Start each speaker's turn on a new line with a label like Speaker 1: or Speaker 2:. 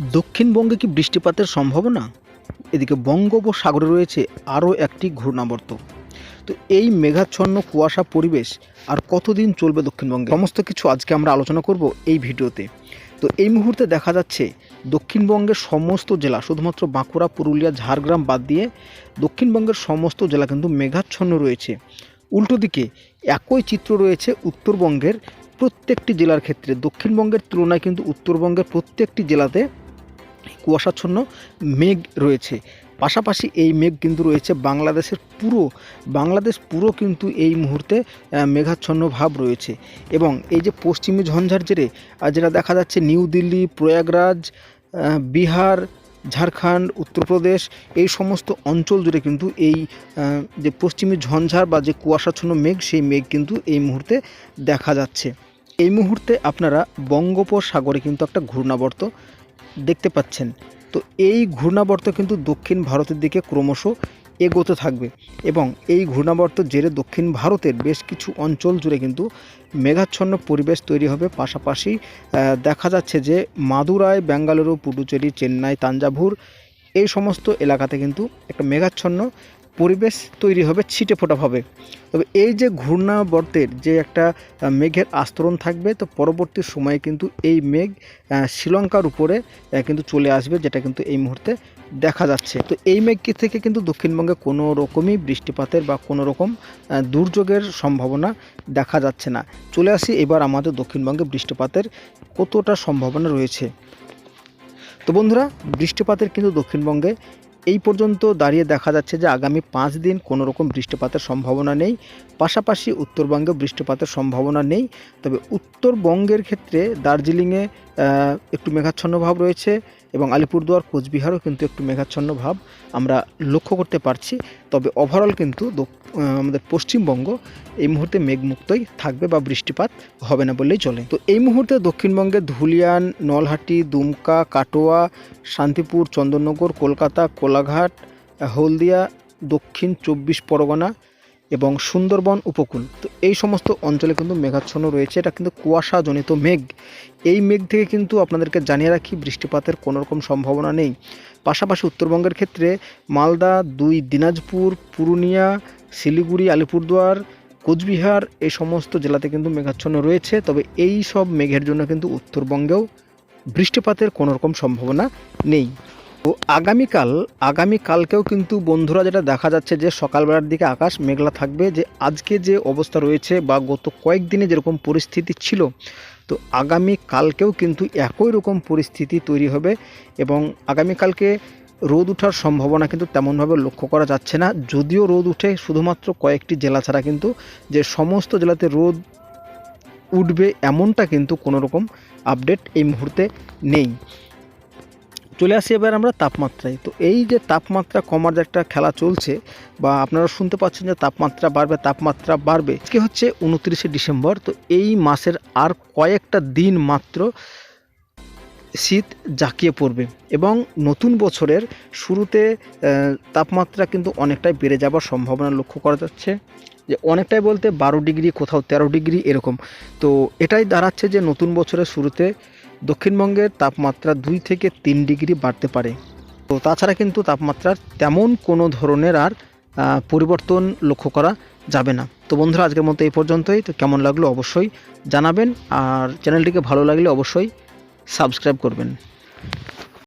Speaker 1: দক্ষিণবঙ্গে কি বৃষ্টিপাতের সম্ভাবনা? এদিকে বঙ্গোপসাগরে রয়েছে আরও একটি ঘূর্ণাবর্ত। তো এই মেঘাচ্ছন্ন কুয়াশা পরিবেশ আর কতদিন চলবে দক্ষিণবঙ্গে? সমস্ত কিছু আজকে আমরা আলোচনা করব এই ভিডিওতে। তো এই মুহূর্তে দেখা যাচ্ছে দক্ষিণবঙ্গের সমস্ত জেলা, শুধুমাত্র বাঁকুড়া, পুরুলিয়া, ঝাড়গ্রাম বাদ দিয়ে দক্ষিণবঙ্গের সমস্ত জেলা কিন্তু মেঘাচ্ছন্ন রয়েছে। উল্টো দিকে একই চিত্র রয়েছে উত্তরবঙ্গের প্রত্যেকটি জেলার ক্ষেত্রে। দক্ষিণবঙ্গের তুলনায় কিন্তু উত্তরবঙ্গের প্রত্যেকটি জেলাতে কুয়াশাচ্ছন্ন মেঘ রয়েছে। পাশাপাশি এই মেঘ কিন্তু রয়েছে বাংলাদেশের পুরো, বাংলাদেশ পুরো কিন্তু এই মুহূর্তে মেঘাচ্ছন্ন ভাব রয়েছে। এবং এই যে পশ্চিমী ঝঞ্ঝার জেরে যেটা দেখা যাচ্ছে নিউ দিল্লি, প্রয়াগরাজ বিহার, ঝাড়খণ্ড, উত্তরপ্রদেশ, এই সমস্ত অঞ্চল জুড়ে কিন্তু এই যে পশ্চিমী ঝঞ্ঝার বা যে কুয়াশাচ্ছন্ন মেঘ, সেই মেঘ কিন্তু এই মুহূর্তে দেখা যাচ্ছে। এই মুহূর্তে আপনারা বঙ্গোপসাগরে কিন্তু একটা ঘূর্ণাবর্ত দেখতে পাচ্ছেন। তো এই ঘূর্ণাবর্ত কিন্তু দক্ষিণ ভারতের দিকে ক্রমশ এগোতে থাকবে এবং এই ঘূর্ণাবর্ত জেরে দক্ষিণ ভারতের বেশ কিছু অঞ্চল জুড়ে কিন্তু মেঘাচ্ছন্ন পরিবেশ তৈরি হবে। পাশাপাশি দেখা যাচ্ছে যে মাদুরাই, বেঙ্গালুরু, পুডুচেরি, চেন্নাই, তাঞ্জাভুর এই সমস্ত এলাকাতে কিন্তু একটা মেঘাচ্ছন্ন পরিবেশ তৈরি হবে, ছিটে ফোটা হবে। তবে এই যে ঘূর্ণাবর্তের যে একটা মেঘের আস্তরণ থাকবে, তো পরবর্তী সময়ে কিন্তু এই মেঘ শ্রীলঙ্কার উপরে কিন্তু চলে আসবে, যেটা কিন্তু এই মুহূর্তে দেখা যাচ্ছে। তো এই মেঘ থেকে কিন্তু দক্ষিণবঙ্গে কোনো রকমই বৃষ্টিপাতের বা কোনো রকম দুর্যোগের সম্ভাবনা দেখা যাচ্ছে না। চলে আসি এবার আমাদের দক্ষিণবঙ্গে বৃষ্টিপাতের কতটা সম্ভাবনা রয়েছে। তো বন্ধুরা, বৃষ্টিপাতের কিন্তু দক্ষিণবঙ্গে এই পর্যন্ত দাঁড়িয়ে দেখা যাচ্ছে যে আগামী পাঁচ দিন কোনো রকম বৃষ্টিপাতের সম্ভাবনা নেই। পাশাপাশি উত্তরবঙ্গে বৃষ্টিপাতের সম্ভাবনা নেই। তবে উত্তরবঙ্গের ক্ষেত্রে দার্জিলিংয়ে একটু মেঘাচ্ছন্ন ভাব রয়েছে এবং আলিপুরদুয়ার, কোচবিহারও কিন্তু একটু মেঘাচ্ছন্ন ভাব আমরা লক্ষ্য করতে পারছি। তবে ওভারঅল কিন্তু আমাদের পশ্চিমবঙ্গ এই মুহূর্তে মেঘমুক্তই থাকবে বা বৃষ্টিপাত হবে না বললেই চলে। তো এই মুহূর্তে দক্ষিণবঙ্গে ধুলিয়ান, নলহাটি, দুমকা, কাটোয়া, শান্তিপুর, চন্দননগর, কলকাতা, কোলাঘাট, হলদিয়া, দক্ষিণ চব্বিশ পরগনা এবং সুন্দরবন উপকূল। তো এই সমস্ত অঞ্চলে কিন্তু মেঘাচ্ছন্ন রয়েছে। এটা কিন্তু কুয়াশাজনিত মেঘ। এই মেঘ থেকে কিন্তু আপনাদেরকে জানিয়ে রাখি, বৃষ্টিপাতের কোনো রকম সম্ভাবনা নেই। পাশাপাশি উত্তরবঙ্গের ক্ষেত্রে মালদা, দুই দিনাজপুর, পুরুলিয়া, শিলিগুড়ি, আলিপুরদুয়ার, কোচবিহার এই সমস্ত জেলাতে কিন্তু মেঘাচ্ছন্ন রয়েছে। তবে এই সব মেঘের জন্য কিন্তু উত্তরবঙ্গেও বৃষ্টিপাতের কোনো রকম সম্ভাবনা নেই। তো আগামীকাল, আগামীকালকেও কিন্তু বন্ধুরা যেটা দেখা যাচ্ছে যে সকালবেলার দিকে আকাশ মেঘলা থাকবে, যে আজকে যে অবস্থা রয়েছে বা গত কয়েকদিনে যেরকম পরিস্থিতি ছিল, তো আগামী কালকেও কিন্তু একই রকম পরিস্থিতি তৈরি হবে এবং আগামীকালকে রোদ ওঠার সম্ভাবনা কিন্তু তেমনভাবে লক্ষ্য করা যাচ্ছে না। যদিও রোদ উঠে শুধুমাত্র কয়েকটি জেলা ছাড়া কিন্তু যে সমস্ত জেলাতে রোদ উঠবে এমনটা কিন্তু কোনো রকম আপডেট এই মুহূর্তে নেই। চলে আসি এবার আমরা তাপমাত্রায়। তো এই যে তাপমাত্রা কমার যে একটা খেলা চলছে বা আপনারা শুনতে পাচ্ছেন যে তাপমাত্রা বাড়বে তাপমাত্রা বাড়বে, আজকে হচ্ছে উনত্রিশে ডিসেম্বর। তো এই মাসের আর কয়েকটা দিন মাত্র শীত জাঁকিয়ে পড়বে এবং নতুন বছরের শুরুতে তাপমাত্রা কিন্তু অনেকটাই বেড়ে যাবার সম্ভাবনা লক্ষ্য করা যাচ্ছে। যে অনেকটাই বলতে বারো ডিগ্রি, কোথাও তেরো ডিগ্রি এরকম। তো এটাই দাঁড়াচ্ছে যে নতুন বছরের শুরুতে দক্ষিণবঙ্গের তাপমাত্রা দুই থেকে তিন ডিগ্রি বাড়তে পারে। তো তাছাড়া কিন্তু তাপমাত্রার তেমন কোনো ধরনের আর পরিবর্তন লক্ষ্য করা যাবে না। তো বন্ধুরা, আজকের মতো এই পর্যন্তই। তো কেমন লাগল অবশ্যই জানাবেন। আর চ্যানেলটিকে ভালো লাগলে অবশ্যই সাবস্ক্রাইব করবেন।